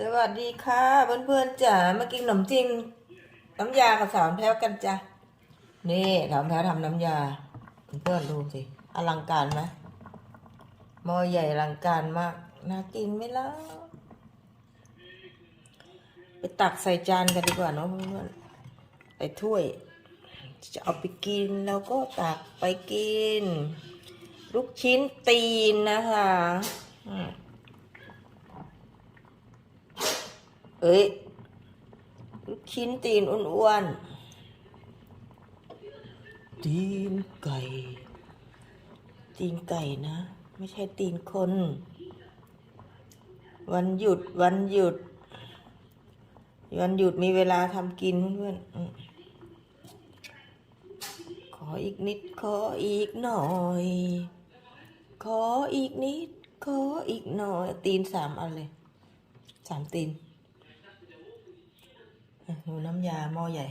สวัสดีค่ะเพื่อนๆจ๋ามากินขนมจีนน้ำยากับสาวแพ้วกันจ้ะนี่สาวแพ้วทำน้ำยาเพื่อนดูสิอลังการไหมหม้อใหญ่อลังการมากน่ากินไหมล่ะไปตักใส่จานกันดีกว่าเนาะเพื่อนๆใส่ถ้วย จะเอาไปกินแล้วก็ตักไปกิน ลูกชิ้นตีนนะคะอืม เอ้ยลูกชิ้นตีนอ้วนๆตีนไก่ ตีนไก่นะ ไม่ใช่ตีนคน วันหยุดวันหยุด วันหยุดมีเวลาทำกินเพื่อนขออีกนิด ขออีกหน่อย ขออีกนิด ขออีกหน่อย ตีนสามอันเลยสามตีน ดูน้ำยาหม้อใหญ่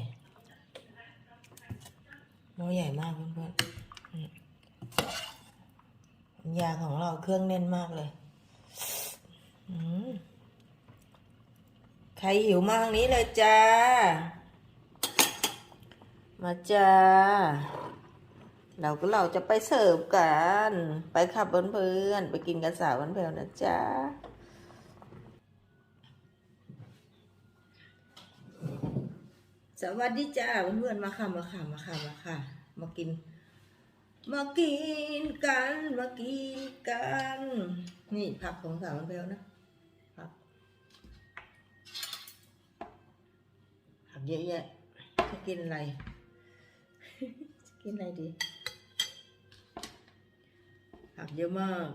หม้อใหญ่มากเพื่อนๆอืมน้ำยาของเราเครื่องแน่นมากเลยใครหิวมากนี้เลยจ้า มาจ้า เราก็เราจะไปเสิร์ฟกัน ไปขับเพื่อนๆ ไปกินกันสาววันเพลนะจ้า สวัสดีจ้าเพื่อนๆมาค่ะมาค่ะมาค่ะมาค่ะ มากิน มากินกันมากินกัน นี่ผักของสาวมันเบลนะผักผักเยอะแยะจะกินอะไรจะกินอะไรดีผักเยอะมาก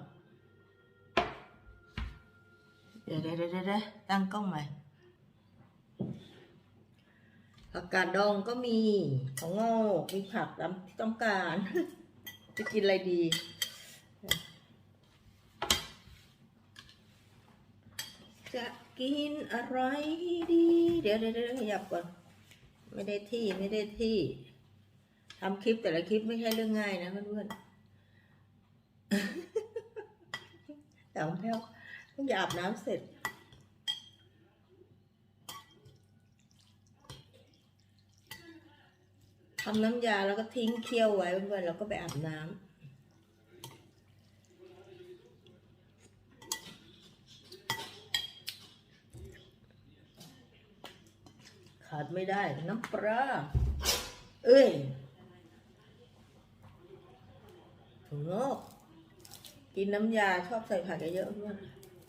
เดี๋ยวเดี๋ยวเดี๋ยวเดี๋ยวตั้งกล้องใหม่ ผักกาดดองก็มีของงอกมีผักตามที่ต้องการ จะกินอะไรดี จะกินอะไรดีเดี๋ยวเดี๋ยวเดี๋ยวขยับก่อน ไม่ได้ที่ไม่ได้ที่ทำคลิปแต่ละคลิปไม่ใช่เรื่องง่ายนะเพื่อนๆแต่แล้วต้องอย่าอาบน้ำเสร็จ ทำน้ำยาแล้วก็ทิ้งเคี่ยวไว้เพื่อนๆแล้วก็ไปอาบน้ำขาดไม่ได้น้ำปลา เอ้ยถั่วงอก กินน้ำยาชอบใส่ผักเยอะๆเพื่อน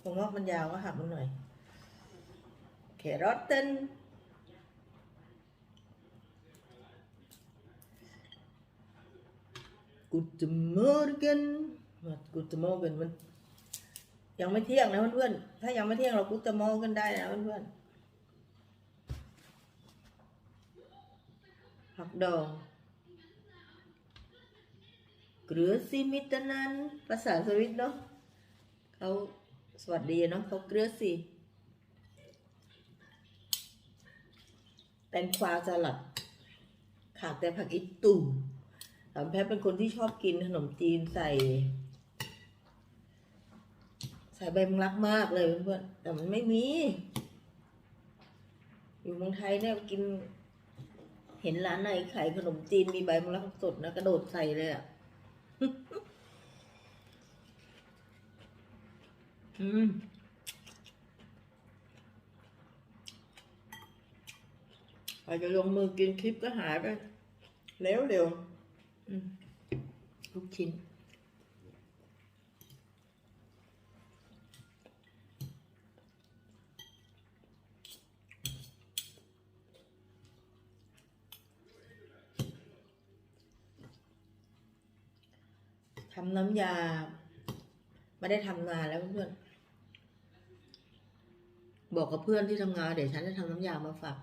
ถั่วงอกมันยาวก็หักมันหน่อย แครอทเต้น Guten Morgen ว่า Guten Morgen มัน ยังไม่เที่ยงนะเพื่อนๆ ถ้ายังไม่เที่ยงเรา Guten Morgen ได้นะเพื่อนๆผักดองเกลือซีมิตนันภาษาสวิตเนาะเขาสวัสดีเนาะเขาเกลือสิแตงกวาสลัดขาดแต่ผักอีตุ่ม แพทเป็นคนที่ชอบกินขนมจีนใส่ ใส่ใบมังลักมากเลยเพื่อนแต่มันไม่มี อยู่เมืองไทยเนี่ยกิน เห็นร้านไหนขายขนมจีนมีใบมังลักสดนะกระโดดใส่เลยอะอืมใครจะลงมือกินคลิปก็หายไปเร็วเร็วๆ ลูกชิ้น ทำน้ำยา ไม่ได้ทำนานแล้วเพื่อน บอกกับเพื่อนที่ทำงานเดี๋ยวฉันจะทำน้ำยามาฝาก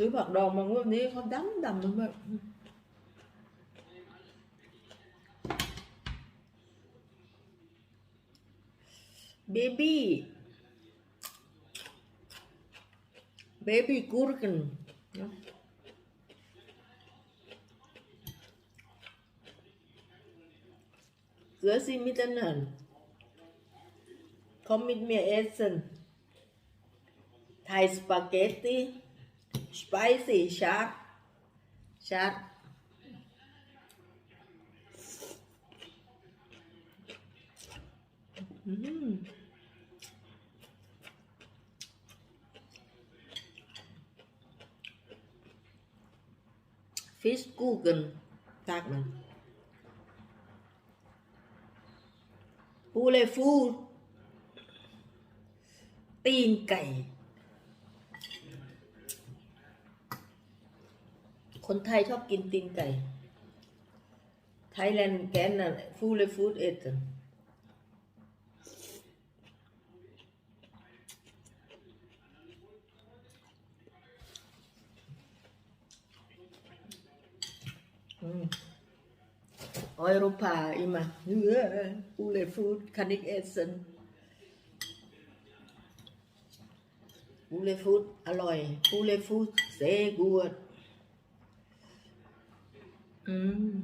ซื้อผักดองมางวดนี้เขาดำดำมันแบบเบบี้เบบี้กูร์กันนะเกือซิมิตันหันคอมมิตเมียเอสเซนไทยสปาเกตตี้ Spicy, scharf. Scharf. Mm. Fischkuchen, sagt man. ปูเลฟูตีนไก่ คนไทยชอบกินตีนไก่ ไทยแลนด์แกนน่ะฟูเลยฟูดเอ็ดออยโรปาอีมาเนื้ออูเลฟูดคานิกเอเซนอูเลฟูดอร่อยอูเลฟูดเซกูด อืม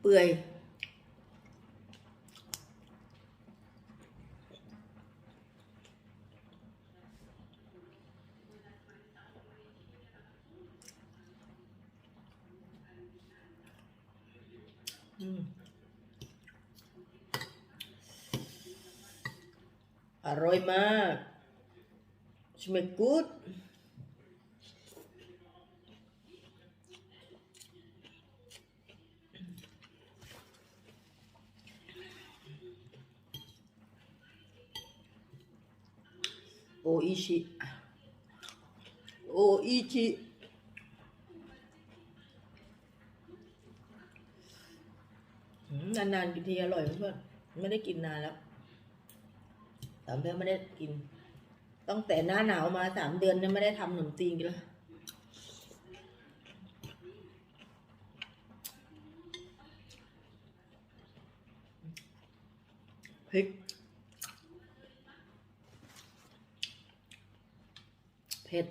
เปื่อย อืม อร่อยมาก schmeckt gut โออิชิ โออิชิอนานๆกินทีอร่อยเพื่อนๆไม่ได้กินนานแล้ว สามเดือนไม่ได้กินต้องแต่หน้าหนาวมาสามเดือนเนี่ยไม่ได้ทำขนมจีนกันเลยพริกเผ็ด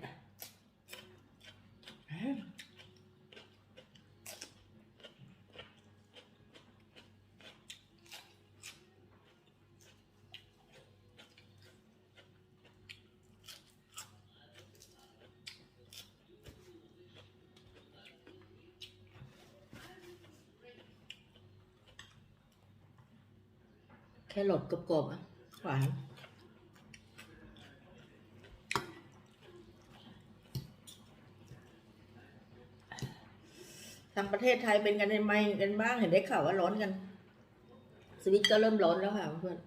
แค่หลดกรอบๆอะหวานทางประเทศไทยเป็นกันยังไงกันบ้างเห็นได้ข่าวว่าร้อนกัน สวิตก็เริ่มร้อนแล้วค่ะเพื่อน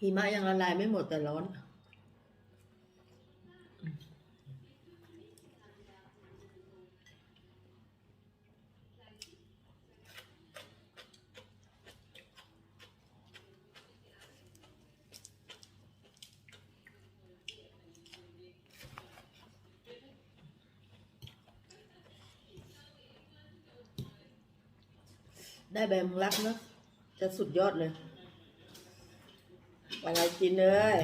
หิมะยังละลายไม่หมดแต่ร้อน ได้ใบมงลักเนาะจะสุดยอดเลยอะไรกินเลย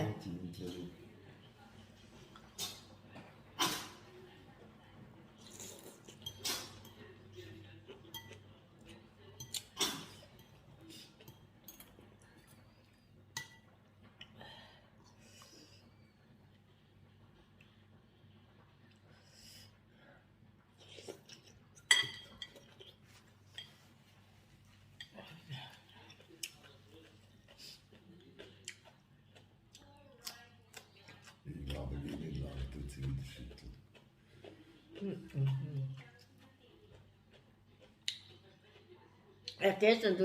แอร์เกสตั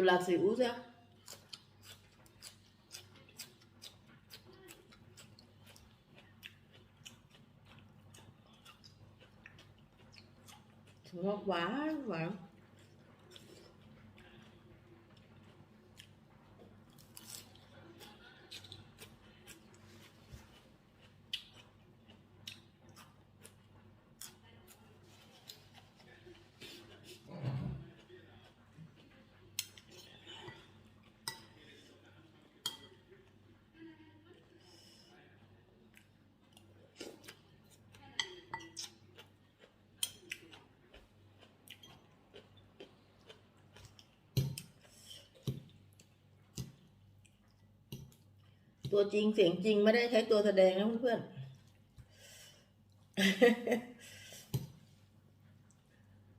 ตัวจริงเสียงจริงไม่ได้ใช้ตัวแสดงนะเพื่อนๆ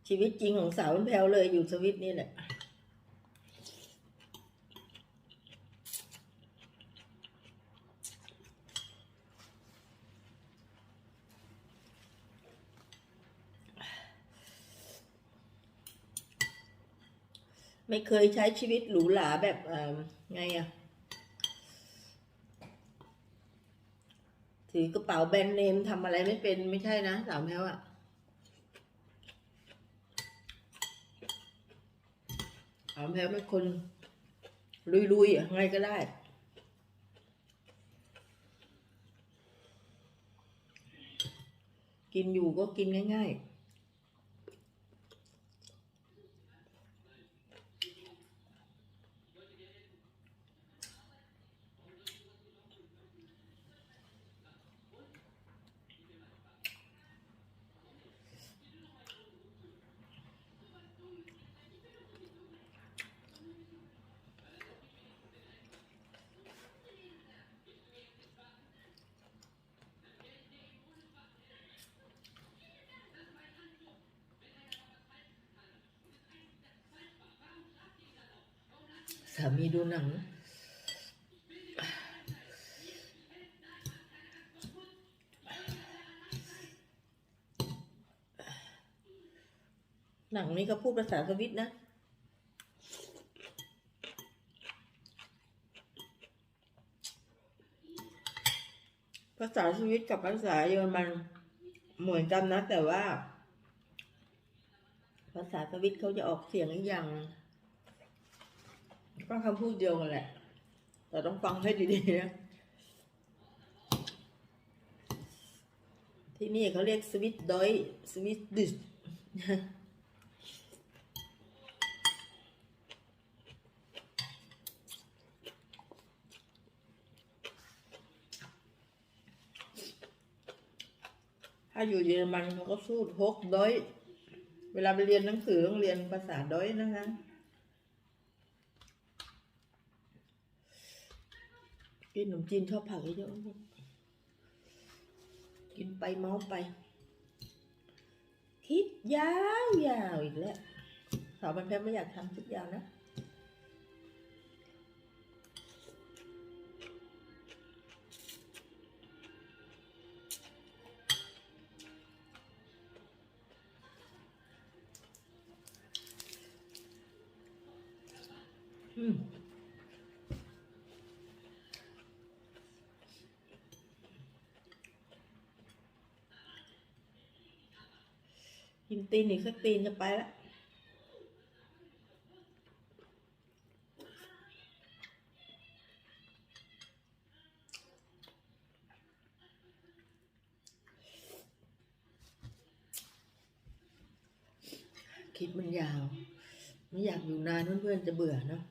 ชีวิตจริงของสาวแพลวเลยอยู่สวิตนี่แหละไม่เคยใช้ชีวิตหรูหราแบบเอ่อไงอะ ถือกระเป๋าแบรนด์เนมทำอะไรไม่เป็นไม่ใช่นะสาวแพลวอะสาวแพลวเป็นคนลุยๆอะไรก็ได้กินอยู่ก็กินง่าย ๆามีดูหนัง หนังนี้เขาพูดภาษาสวิตนะภาษาสวิตกับภาษาเยอรมันเหมือนกันนะแต่ว่า ภาษาสวิตเขาจะออกเสียงอีกอย่าง ก็คำพูดเดียวกันแหละ แต่ต้องฟังให้ดีๆนะที่นี่เขาเรียกสวิตดอยสวิตดิสถ้าอยู่เยอรมันเขาก็สู้ฮกดอย เวลาไปเรียนหนังสือต้องเรียนภาษาดอยนะคะ กินขนมจีนชอบผักเยอะๆกินไปเมาไป คิดยาวๆอีกแล้วสาวบันแพทย์ไม่อยากทำคิดยาวนะ กินตีนอีกสักตีนจะไปแล้วคิดมันยาว ไม่อยากอยู่นานเพื่อนๆจะเบื่อเนอะ